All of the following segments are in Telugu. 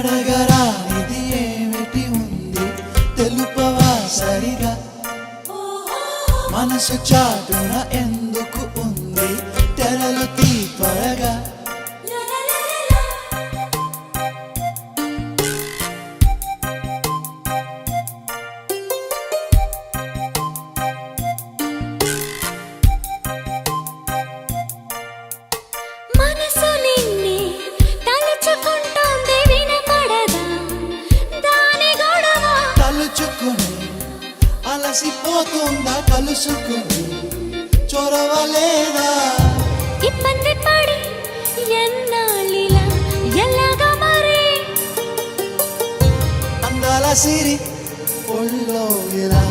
అడగరా ఇది ఏమిటి ఉంది? తెలుపవా సరిగా? మనసు చాటున ఎందుకు ఉంది? అలసిపోతుందా కలుసుకుని చొరవలేదా? ఇబ్బంది పడి ఎన్నాళ్ళిలా ఎలాగా మరి? అందాల సిరి ఒళ్ళో ఇలా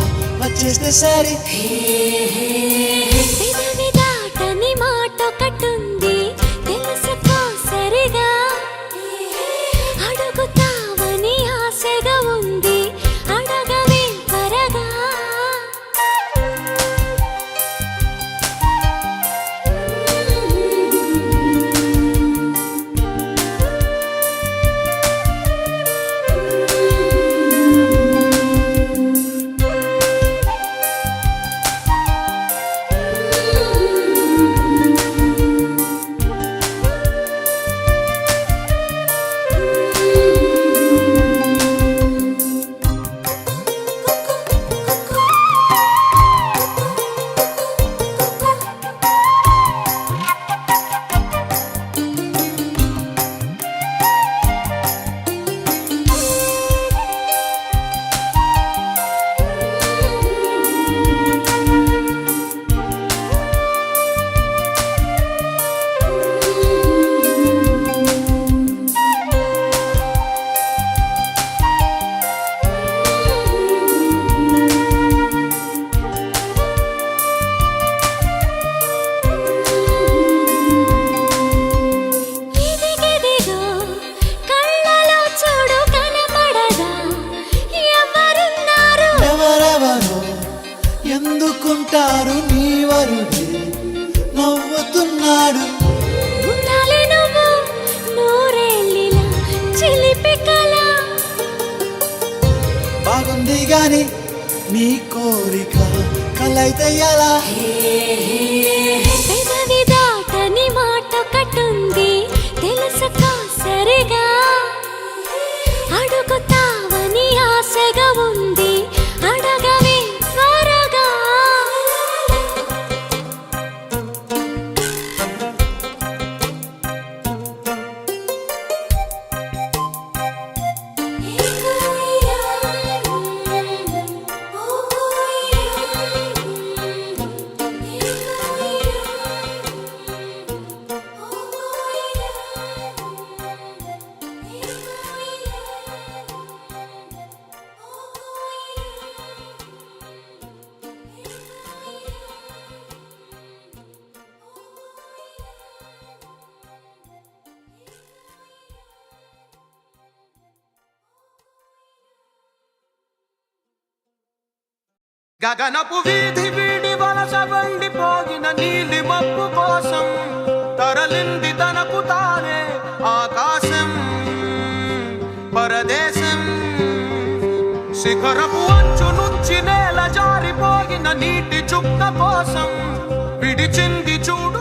వచ్చేస్తే సరి? మాట బాగుంది గాని నీ కోరిక కలైతే ఎలా? గగనపు వీధి వీడి వలస వండిపోగిన నీలి మప్పు కోసం తరలింది తనకు తానే ఆకాశం పరదేశం. శిఖరపు అంచు నుంచి నేల జారిపోగిన నీటి చుక్క కోసం విడిచింది చూడు